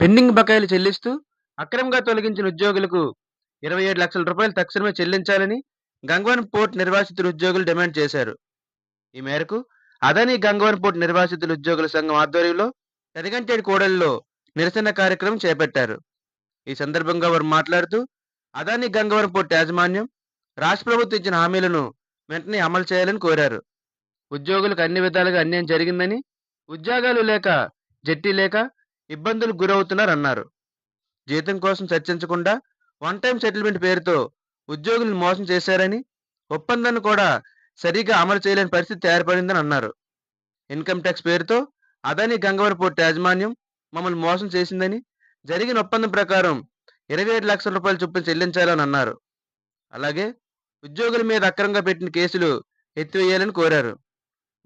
Pending బకాయిలు చెల్లిస్తూ అక్రమంగా తొలగించిన ఉద్యోగులకు ఇరవై ఏడు లక్షల రూపాయలు తక్షణమే చెల్లించాలని గంగవన్ పోర్ట్ నిర్వాసితుల ఉద్యోగులు డిమాండ్ చేశారు. ఈ మేరకు అదాని గంగవన్ పోర్ట్ నిర్వాసితుల ఉద్యోగుల సంఘం ఆధ్వర్యంలో పెదగంటేడు కూడలిలో నిరసన కార్యక్రమం చేపట్టారు. ఈ సందర్భంగా వారు మాట్లాడుతూ అదాని గంగవరం పోర్ట్ యాజమాన్యం రాష్ట్ర ప్రభుత్వం ఇచ్చిన హామీలను వెంటనే అమలు చేయాలని కోరారు. ఉద్యోగులకు అన్ని విధాలుగా అన్యాయం జరిగిందని ఉద్యోగాలు లేక జట్టి లేక ఇబ్బందులు గురవుతున్నారన్నారు. జీతం కోసం చర్చించకుండా వన్ టైం సెటిల్మెంట్ పేరుతో ఉద్యోగులను మోసం చేశారని ఒప్పందాన్ని కూడా సరిగా అమలు చేయలేని పరిస్థితి ఏర్పడిందని అన్నారు. ఇన్కమ్ ట్యాక్స్ పేరుతో అదాని గంగవరం పోర్టు యాజమాన్యం మమ్మల్ని మోసం చేసిందని జరిగిన ఒప్పందం ప్రకారం ఇరవై ఏడు లక్షల రూపాయలు చొప్పున చెల్లించాలని అన్నారు. అలాగే ఉద్యోగుల మీద అక్రమంగా పెట్టిన కేసులు ఎత్తివేయాలని కోరారు.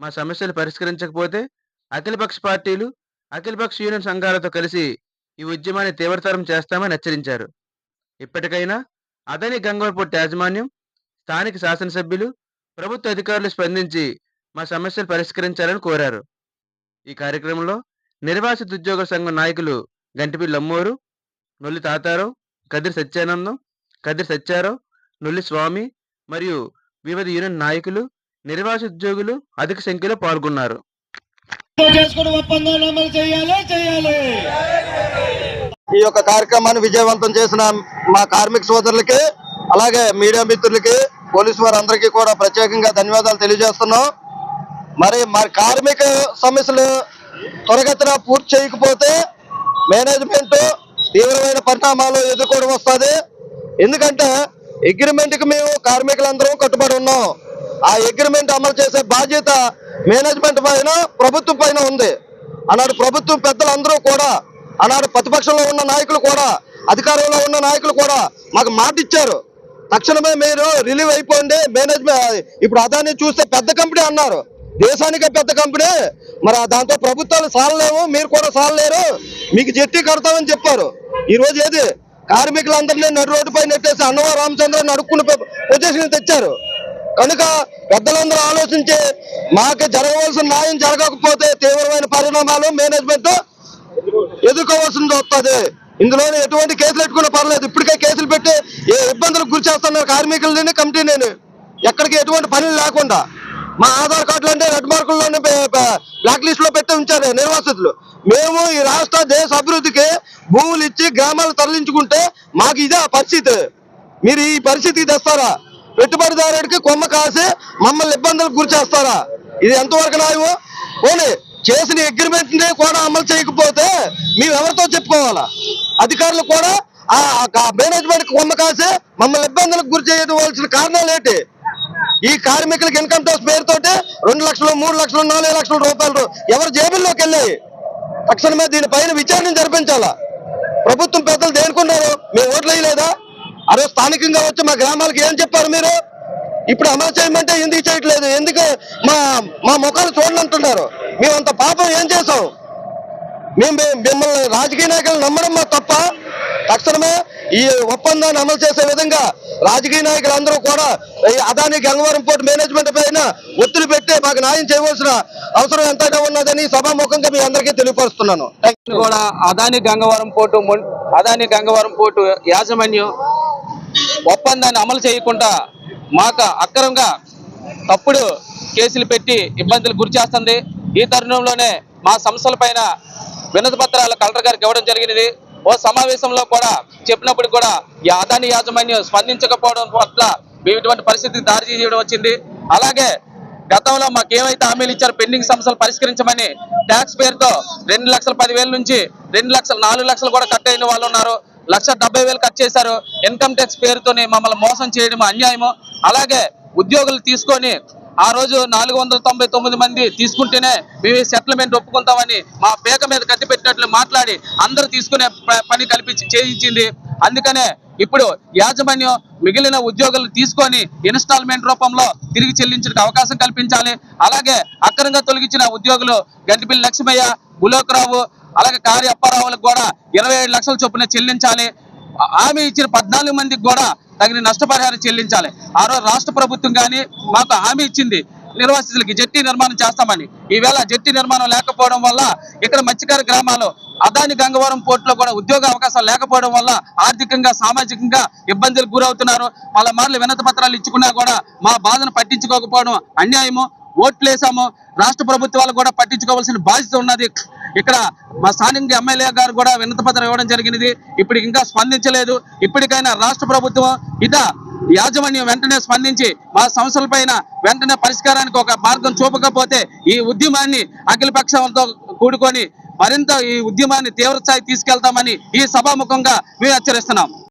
మా సమస్యలు పరిష్కరించకపోతే అఖిలపక్ష పార్టీలు అఖిలపక్ష యూనియన్ సంఘాలతో కలిసి ఈ ఉద్యమాన్ని తీవ్రతరం చేస్తామని హెచ్చరించారు. ఇప్పటికైనా అదని గంగవరపొట్టి యాజమాన్యం స్థానిక శాసనసభ్యులు ప్రభుత్వ అధికారులు స్పందించి మా సమస్యలు పరిష్కరించాలని కోరారు. ఈ కార్యక్రమంలో నిర్వాసిత ఉద్యోగ సంఘం నాయకులు గంటిపిల్లి అమ్మోరు నొల్లి తాతారావు కదిరి సత్యానందం కదిరి సత్యారావు నొల్లి స్వామి మరియు వివిధ యూనియన్ నాయకులు నిర్వాసిత ఉద్యోగులు అధిక సంఖ్యలో పాల్గొన్నారు. చేసుకుని ఒప్పందాలు అమలు చేయాలి చేయాలి. ఈ యొక్క కార్యక్రమాన్ని విజయవంతం చేసిన మా కార్మిక సోదరులకి అలాగే మీడియా మిత్రులకి పోలీసు వారందరికీ కూడా ప్రత్యేకంగా ధన్యవాదాలు తెలియజేస్తున్నాం. మరి మరి కార్మిక సమస్యలు త్వరగతిన పూర్తి చేయకపోతే మేనేజ్మెంట్ తీవ్రమైన పరిణామాలు ఎదుర్కోవడం వస్తుంది. ఎందుకంటే అగ్రిమెంట్కి మేము కార్మికులందరం కట్టుబడి ఉన్నాం. ఆ అగ్రిమెంట్ అమలు చేసే బాధ్యత మేనేజ్మెంట్ పైన ప్రభుత్వం పైన ఉంది. అన్నాడు ప్రభుత్వం పెద్దలందరూ కూడా ఆనాడు ప్రతిపక్షంలో ఉన్న నాయకులు కూడా అధికారంలో ఉన్న నాయకులు కూడా మాకు మాట ఇచ్చారు. తక్షణమే మీరు రిలీవ్ అయిపోండి మేనేజ్మెంట్ ఇప్పుడు అదాన్ని చూస్తే పెద్ద కంపెనీ అన్నారు. దేశానికే పెద్ద కంపెనీ మరి దాంతో ప్రభుత్వాలు సాలలేవు మీరు కూడా సాలలేరు. మీకు జట్టి కడతామని చెప్పారు. ఈరోజు ఏది? కార్మికులందరినీ నడు రోడ్డుపై నెట్టేసి అన్నవా రామచంద్ర అడుక్కుని పొజిషన్ తెచ్చారు. కనుక పెద్దలందరూ ఆలోచించి మాకు జరగవలసిన న్యాయం జరగకపోతే తీవ్రమైన పరిణామాలు మేనేజ్మెంట్ ఎదుర్కోవాల్సింది వస్తుంది. ఇందులో ఎటువంటి కేసులు పెట్టుకున్నా పర్లేదు. ఇప్పటికే కేసులు పెట్టి ఏ ఇబ్బందులకు గురి చేస్తున్నారు కార్మికులని కమిటీని ఎక్కడికి ఎటువంటి పనులు లేకుండా. మా ఆధార్ కార్డులు అంటే రెడ్ మార్కుల్లోనే బ్లాక్ లిస్ట్లో పెట్టి ఉంచారు నిర్వాసితులు. మేము ఈ రాష్ట్ర దేశ అభివృద్ధికి భూములు ఇచ్చి గ్రామాలు తరలించుకుంటే మాకు ఇదే ఆ పరిస్థితి. మీరు ఈ పరిస్థితికి తెస్తారా? పెట్టుబడిదారుడికి కొమ్మ కాసి మమ్మల్ని ఇబ్బందులకు గురి చేస్తారా? ఇది ఎంతవరకు న్యాయం పోనీ చేసిన అగ్రిమెంట్ని కూడా అమలు చేయకపోతే మేము ఎవరితో చెప్పుకోవాలా? అధికారులు కూడా ఆ మేనేజ్మెంట్ కొమ్మ కాసి మమ్మల్ని ఇబ్బందులకు గురి చేయవలసిన కారణాలు ఏంటి? ఈ కార్మికులకు ఇన్కమ్ ట్యాక్స్ పేరుతోటి రెండు లక్షలు మూడు లక్షలు నాలుగు లక్షల రూపాయలు ఎవరు జేబుల్లోకి వెళ్ళాయి? తక్షణమే దీనిపైన విచారణ జరిపించాలా? ప్రభుత్వం పెద్దలు దేనుకున్నారు? మేము ఓట్లు వేయలేదా? అరే స్థానికంగా వచ్చి మా గ్రామాలకు ఏం చెప్పారు మీరు? ఇప్పుడు అమలు చేయమంటే ఎందుకు చేయట్లేదు? ఎందుకు మా మా ముఖాలు చూడనంటున్నారు మేము అంత పాపం ఏం చేసాం మేము మిమ్మల్ని రాజకీయ నాయకులు నమ్మడం మా తప్ప తక్షణమే ఈ ఒప్పందాన్ని అమలు చేసే విధంగా రాజకీయ నాయకులందరూ కూడా ఈ అదాని గంగవరం పోర్టు మేనేజ్మెంట్ పైన ఒత్తిడి పెట్టి మాకు న్యాయం చేయవలసిన అవసరం ఎంతైనా ఉన్నదని సభాముఖంగా మీ అందరికీ తెలియపరుస్తున్నాను. కూడా అదాని గంగవరం పోర్టు అదాని గంగవరం పోర్టు యాజమాన్యం ఒప్పందాన్ని అమలు చేయకుండా మాకు అక్రమంగా తప్పుడు కేసులు పెట్టి ఇబ్బందులు గురి చేస్తుంది. ఈ తరుణంలోనే మా సంస్థల పైన వినతి పత్రాలు కలెక్టర్ గారికి ఇవ్వడం జరిగినది. ఓ సమావేశంలో కూడా చెప్పినప్పుడు కూడా ఈ అదాని యాజమాన్యం స్పందించకపోవడం పట్ల మేము ఇటువంటి పరిస్థితికి దారి చేయడం వచ్చింది. అలాగే గతంలో మాకు ఏవైతే హామీలు ఇచ్చారో పెండింగ్ సమస్యలు పరిష్కరించమని ట్యాక్స్ పేరుతో రెండు లక్షల పదివేల నుంచి రెండు లక్షలు నాలుగు లక్షలు కూడా కట్ అయిన వాళ్ళు ఉన్నారు. లక్ష డెబ్బై వేలు కట్ చేశారు. ఇన్కమ్ ట్యాక్స్ పేరుతోనే మమ్మల్ని మోసం చేయడం అన్యాయము. అలాగే ఉద్యోగులు తీసుకొని ఆ రోజు నాలుగు వందల తొంభై తొమ్మిది మంది తీసుకుంటేనే మేము సెటిల్మెంట్ ఒప్పుకుంటామని మా పేక మీద కత్తి పెట్టినట్లు మాట్లాడి అందరూ తీసుకునే ప- పని కల్పించి చేయించింది. అందుకనే ఇప్పుడు యాజమాన్యం మిగిలిన ఉద్యోగులు తీసుకొని ఇన్స్టాల్మెంట్ రూపంలో తిరిగి చెల్లించడానికి అవకాశం కల్పించాలి. అలాగే అక్రమంగా తొలగించిన ఉద్యోగులు గంటిపిల్లి లక్ష్మయ్య బులోకరావు అలాగే కార్య అప్పారావులకు కూడా ఇరవై లక్షల చొప్పున చెల్లించాలి. హామీ ఇచ్చిన పద్నాలుగు మందికి కూడా తగిన నష్టపరిహారం చెల్లించాలి. ఆ రోజు రాష్ట్ర ప్రభుత్వం కానీ మాకు హామీ ఇచ్చింది నిర్వాసితులకి జట్టి నిర్మాణం చేస్తామని. ఈవేళ జట్టి నిర్మాణం లేకపోవడం వల్ల ఇక్కడ మత్స్యకార గ్రామాలు అదాని గంగవరం పోర్టులో కూడా ఉద్యోగ అవకాశాలు లేకపోవడం వల్ల ఆర్థికంగా సామాజికంగా ఇబ్బందులకు గురవుతున్నారు. పలుమార్లు వినతి పత్రాలు ఇచ్చుకున్నా కూడా మా బాధను పట్టించుకోకపోవడం అన్యాయము. ఓట్లు వేసాము. రాష్ట్ర ప్రభుత్వాలు కూడా పట్టించుకోవాల్సిన బాధ్యత ఉన్నది. ఇక్కడ మా స్థానిక ఎమ్మెల్యే గారు కూడా వినతి పత్రం ఇవ్వడం జరిగినది. ఇప్పుడు ఇంకా స్పందించలేదు. ఇప్పటికైనా రాష్ట్ర ప్రభుత్వం ఇట యాజమాన్యం వెంటనే స్పందించి మా సమస్యలపైన వెంటనే పరిష్కారానికి ఒక మార్గం చూపకపోతే ఈ ఉద్యమాన్ని అఖిలపక్షంతో కూడుకొని మరింత ఈ ఉద్యమాన్ని తీవ్ర స్థాయి తీసుకెళ్తామని ఈ సభాముఖంగా మేము హెచ్చరిస్తున్నాం.